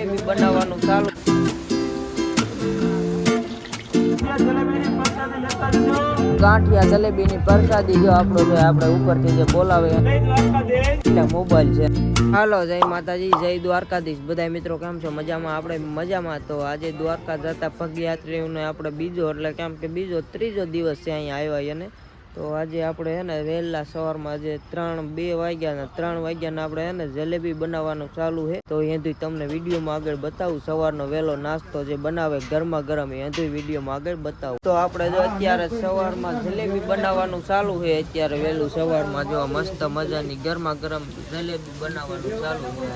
જલેબી બનાવવાનું ચાલુ. ગાંઠિયા જલેબીની પ્રસાદી જો આપણો જો આપણે ઉપરથી જે બોલાવે મોબાઈલ છે. હાલો, જય માતાજી, જય દ્વારકાધીશ. બધા મિત્રો કેમ છો? મજામાં? આપણે મજામાં. તો આજે દ્વારકા જતા પગયાત્રીઓને આપણે બીજો, એટલે કેમ કે બીજો ત્રીજો દિવસ છે અહીંયા આવ્યા અને તો આજે આપણે હે ને વહેલા સવારમાં આજે ત્રણ, બે વાગ્યા ને ત્રણ વાગ્યાના આપણે હે ને જલેબી બનાવવાનું ચાલુ છે તો એથી તમને વિડીયોમાં આગળ બતાવું. સવારનો વહેલો નાસ્તો જે બનાવે ગરમા ગરમ એથી વિડીયોમાં આગળ બતાવું. તો આપણે જો અત્યારે સવારમાં જલેબી બનાવવાનું ચાલુ છે અત્યારે વહેલું સવારમાં જો મસ્ત મજાની ગરમા ગરમ જલેબી બનાવવાનું ચાલુ છે.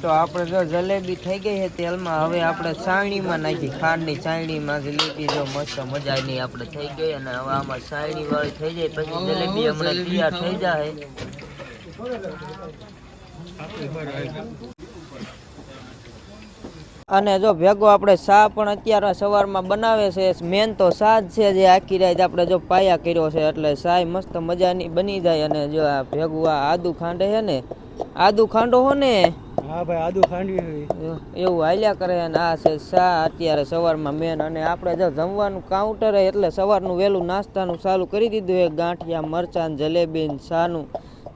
તો આપણે જો જલેબી થઈ ગઈ છે તેલમાં, હવે આપણે ચાયણીમાં નાખી, ખાંડની ચાયણીમાં જલેબી જો મસ્ત મજાની આપણે થઈ ગઈ અને હવે આમાં ચાયણી વાળી થઈ જાય, પછી જલેબી હમણાં તૈયાર થઈ જાય. અને જો ભેગો આપણે સા પણ અત્યારે સવારમાં બનાવે છે મેન તો જ છે જે આખી રાત આપણે જો પાયા કર્યો છે એટલે સાય મસ્ત મજાની બની જાય અને જો આ ભેગું આ આદુ ખાંડે છે ને આદુ ખાંડો હો ને? હા ભાઈ આદુ ખાંડવી એવું હાલ્યા કરે અને આ છે સા અત્યારે સવારમાં મેન અને આપણે જો જમવાનું કાઉન્ટર એટલે સવારનું વહેલું નાસ્તાનું ચાલુ કરી દીધું એ ગાંઠિયા મરચાં જલેબી ને સાનું.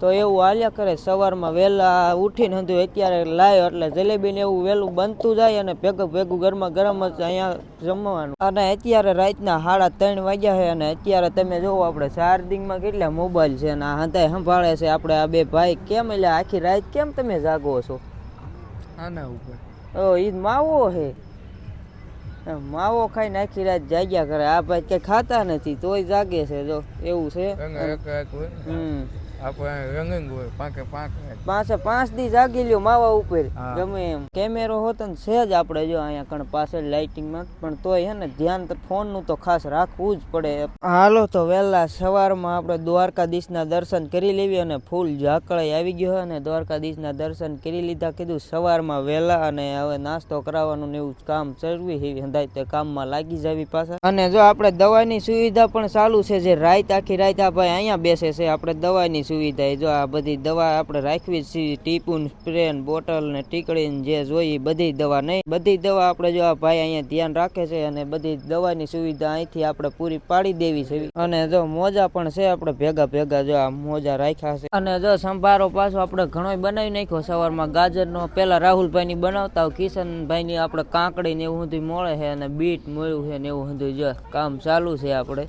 તો એવું હાલ્યા કરે. સવારમાં વહેલા ઉઠીને હતું અત્યારે લાયો એટલે જલેબી ને એવું વહેલું બનતું જાય અને ભેગું ભેગું ગરમા ગરમ જ અહીંયા જમવાનું. અને અત્યારે રાતના સાડા ત્રણ વાગ્યા છે અને અત્યારે તમે જોવો આપણે ચાર્જિંગમાં કેટલા મોબાઈલ છે અને આ હંતાય સંભાળે છે આપણે આ બે ભાઈ. કેમ એટલે આખી રાત કેમ તમે જાગો છો? આના ઉપર. ઓ ઈ માવો હે. માવો ખાઈ આખી રાત જાગ્યા કરે. આ ભાઈ કઈ ખાતા નથી તોય જાગે છે જો એવું છે. હમ. આપણે રંગંગ હોય પાંકે પાંચ પાસે પાંચ દી જાગી લ્યો માવા ઉપર. ગમે એમ. કેમેરો હોતો ને છે આપણે જો અહીંયા કણ પાછળ લાઇટિંગમાં પણ તોય હે ને ધ્યાન તો ફોનનું તો ખાસ રાખવું જ પડે. હાલો તો વહેલા સવારમાં આપણે દ્વારકાધીશના દર્શન કરી લેવી અને ફૂલ ઝાકળાઈ આવી ગયો હોય અને દ્વારકાધીશના દર્શન કરી લીધા કીધું સવારમાં વહેલા અને હવે નાસ્તો કરાવવાનું ને એવું કામ ચરવી એવી હંધાય તે કામમાં લાગી જવી પાછા. અને જો આપણે દવાની સુવિધા પણ ચાલુ છે જે રાત આખી રાત આ ભાઈ અહીંયા બેસે છે આપણે દવાની સુવિધા જો આ બધી દવા આપણે રાખવી જ છીએ, ટીપુન, સ્પ્રે ને, બોટલ ને ટીકડી જે જોઈએ બધી દવા નહીં. બધી દવા આપણે જો આ ભાઈ અહીંયા ધ્યાન રાખે છે અને બધી દવાની સુવિધા અહીંથી આપણે પૂરી પાડી દેવી છે. અને જો મોજા પણ છે આપણે ભેગા ભેગા જો આ મોજા રાખ્યા છે. અને જો સંભારો પાછો આપણે ઘણો બનાવી નાખ્યો. સવારમાં ગાજરનો પેલા રાહુલભાઈની બનાવતા કિશનભાઈની આપણે કાંકડી ને એવું બધું મળે છે અને બીટ મળ્યું છે ને એવું બધું જો કામ ચાલુ છે આપણે.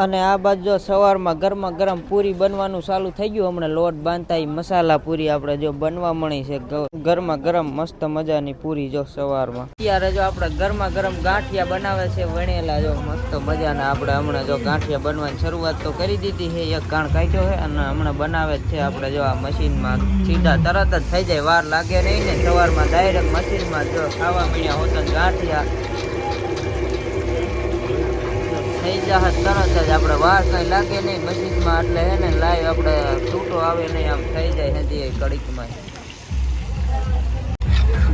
અને આ બાજુ જો સવારમાં ગરમા ગરમ પૂરી બનવાનું ચાલુ થઈ ગયું. હમણાં લોટ બાંધતા મસાલા પૂરી આપણે જો બનવા મળી છે. ગરમા ગરમ મસ્ત મજાની પૂરી જો સવારમાં. અત્યારે જો આપણે ગરમા ગરમ ગાંઠિયા બનાવે છે વણેલા જો મસ્ત મજાના. આપણે હમણાં જો ગાંઠિયા બનવાની શરૂઆત તો કરી દીધી છે. એક ગાણ કાઢ્યો છે અને હમણાં બનાવે છે. આપણે જો આ મશીનમાં સીધા તરત જ થઈ જાય. વાર લાગે નહીં ને સવારમાં ડાયરેક્ટ મશીનમાં જો ખાવા મળ્યા હોતા ગાંઠિયા થઈ જાય તરત જ આપણે વાર કઈ લાગે નહીં મશીનમાં એટલે હે ને લાઈવ આપણે છૂટો આવે નહીં આમ થઈ જાય હજી કડીકમાં.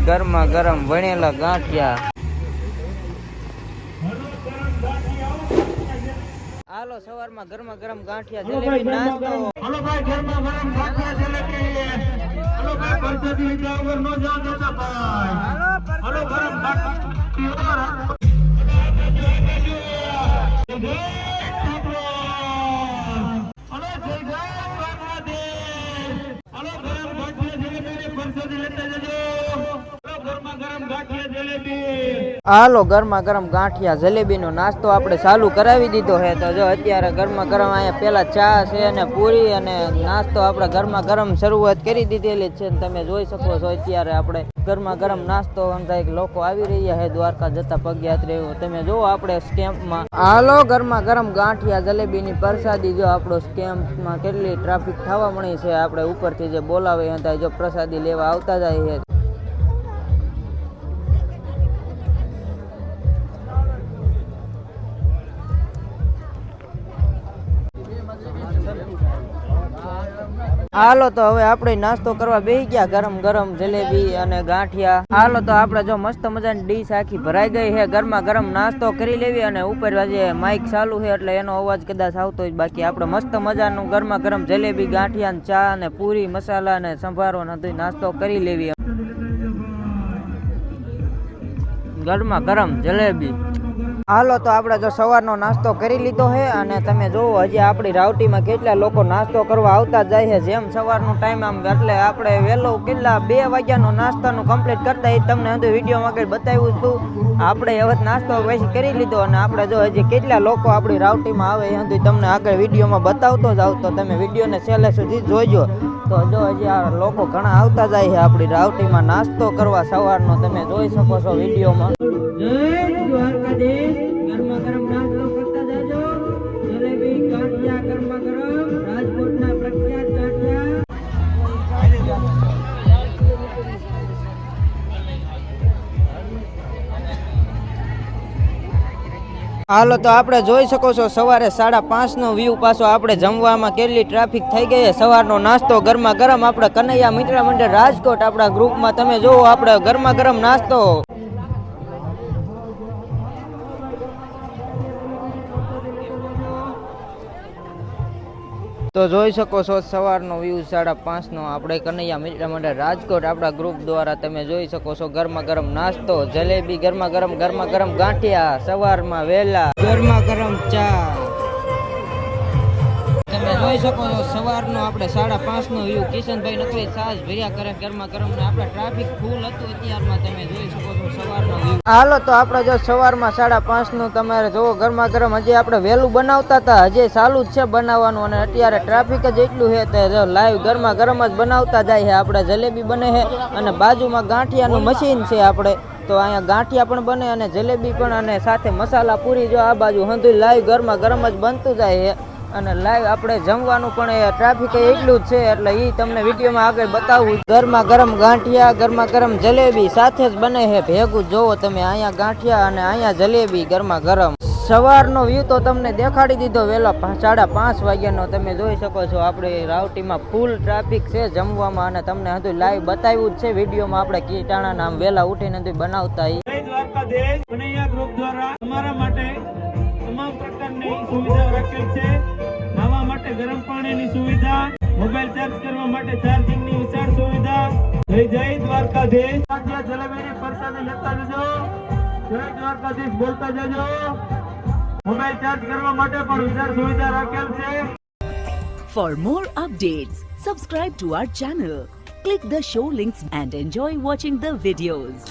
ગરમા ગરમ વણેલા ગાંઠિયા. હાલો સવારમાં ગરમા ગરમ ગાંઠિયા જલેબી નાસ્તો. હાલો ભાઈ ગરમા ગરમ ગાંઠિયા જલેબી હાલો ભાઈ પરસાદી લીધા વગર નો જાવ જતા ભાઈ. હાલો ગરમ ભાખરા હાલો ગરમા ગરમ ગાંઠિયા જલેબીનો નાસ્તો આપણે ચાલુ કરાવી દીધો છે. તો જો અત્યારે ગરમા ગરમ અહીંયા પહેલાં ચા છે અને પૂરી અને નાસ્તો આપણે ગરમા ગરમ શરૂઆત કરી દીધેલી છે. ને તમે જોઈ શકો છો અત્યારે આપણે ગરમા ગરમ નાસ્તો અંધાઈ લોકો આવી રહ્યા છે દ્વારકા જતા પગયાત્રી તમે જો આપણે સ્કેમ્પમાં હાલો ગરમા ગરમ ગાંઠિયા જલેબીની પ્રસાદી જો આપણો સ્કેમ્પમાં કેટલી ટ્રાફિક થવા મળી છે. આપણે ઉપરથી જે બોલાવે અંધાઈ જો પ્રસાદી લેવા આવતા જાય છે. હાલો તો હવે આપણે નાસ્તો કરવા બેહી ગયા, ગરમ ગરમ જલેબી અને ગાંઠિયા. હાલો તો આપણે જો મસ્ત મજાની ડીશ આખી ભરાઈ ગઈ છે. ગરમા ગરમ નાસ્તો કરી લેવી અને ઉપર આજે માઇક ચાલુ છે, એટલે એનો અવાજ કદાચ આવતો હોય, બાકી આપણે મસ્ત મજાનું ગરમા ગરમ જલેબી, ગાંઠિયા ને ચા અને પૂરી, મસાલા ને સંભારો નાસ્તો કરી લેવી. ગરમા ગરમ જલેબી. હાલો તો આપણે જો સવારનો નાસ્તો કરી લીધો છે અને તમે જોવો હજી આપણી રાવટીમાં કેટલા લોકો નાસ્તો કરવા આવતા જાય છે. જેમ સવારનો ટાઈમ આમ એટલે આપણે વહેલો કેટલા બે વાગ્યાનો નાસ્તાનું કમ્પ્લીટ કરતા એ તમને હજુ વિડીયોમાં કંઈ બતાવ્યું હતું આપણે હવે નાસ્તો પછી કરી લીધો અને આપણે જો હજી કેટલા લોકો આપણી રાવટીમાં આવે એ હજુ તમને આગળ વિડીયોમાં બતાવતો જ આવતો તમે વિડીયોને છેલ્લે સુધી જોઈજો તો જો હજી આ લોકો ઘણા આવતા જાય છે આપણી રાવટીમાં નાસ્તો કરવા સવારનો તમે જોઈ શકો છો વિડીયોમાં. દ્વારકાધીશ ગરમા ગરમ નાસ્તો કરતા જાજો. જલેબી ગાંઠિયા ગરમા ગરમ રાજકોટના પ્રખ્યાત ગાંઠિયા હાલો, તો આપણે જોઈ શકો છો, સવારે સાડા પાંચ નો વ્યૂ પાછો આપણે જમવામાં કેટલી ટ્રાફિક થઈ ગઈ સવારનો નાસ્તો ગરમા ગરમ. આપણે કનૈયા મિત્ર મંડળ રાજકોટ આપણા ગ્રુપમાં તમે જોવો, આપણે ગરમા ગરમ નાસ્તો તો જોઈ શકો છો સવારનો વ્યૂ સાડા પાંચનો. આપણે કનૈયા મિત્ર મંડળ રાજકોટ આપણા ગ્રુપ દ્વારા તમે જોઈ શકો છો ગરમા ગરમ નાસ્તો, જલેબી, ગરમા ગરમ ગરમા ગરમ ગાંઠિયા, સવારમાં વહેલા ગરમા ગરમ ચા. જોઈ શકો સવારનો આપણે સાડા પાંચનો વ્યૂ કિશનભાઈ નકરી સાજ ભર્યા કરે ગરમા ગરમ ને આપણે ટ્રાફિક ફૂલ હતું અત્યારમાં, તમે જોઈ શકો છો સવારનો હાલો, તો આપણે જો સવારમાં સાડા પાંચનું તમારે જોવો ગરમા ગરમ હજી આપણે વહેલું બનાવતા હતા. હજી ચાલુ જ છે બનાવવાનું અને અત્યારે ટ્રાફિક જ એટલું છે તે જો લાઈવ ગરમા ગરમ જ બનાવતા જાય છે. આપણે જલેબી બને છે અને બાજુમાં ગાંઠિયાનું મશીન છે આપણે. તો અહીંયા ગાંઠિયા પણ બને અને જલેબી પણ અને સાથે મસાલા પૂરી જો આ બાજુ હંધુ લાઈવ ગરમા ગરમ જ બનતું જાય છે. અને લાઈવ આપણે જમવાનું પણ એ ટ્રાફિક એટલું જ છે, એટલે એ તમને વિડીયોમાં આગળ બતાવું. ગરમા ગરમ ગાંઠિયા, ગરમા ગરમ જલેબી, સાથે જ બને છે ભેગું. જોવો તમે અહીંયા ગાંઠિયા અને અહીંયા જલેબી ગરમા ગરમ. સવારનો વ્યૂ તો તમને દેખાડી દીધો વહેલા સાડા પાંચ વાગ્યાનો. તમે જોઈ શકો છો આપણે રાવટીમાં ફૂલ ટ્રાફિક છે જમવામાં અને તમને હજુ લાઈવ બતાવ્યું જ છે. વિડીયોમાં આપણે કીટાણા નામ વહેલા ઉઠીને હજુ બનાવતા માટે તમામ પ્રકારની સુવિધા રાખેલ છે. ગરમ પાણીની સુવિધા મોબાઈલ ચાર્જ કરવા માટે ચાર્જિંગની વિશાળ સુવિધા. જય જય દ્વારકાધીશ. જલેબીની પ્રસાદી લેતા જજો. જય દ્વારકાધીશ બોલતા જજો. મોબાઈલ ચાર્જ કરવા માટે પણ વિશાળ સુવિધા રાખેલ છે. For more updates, subscribe to our channel, click the show links and enjoy watching the videos.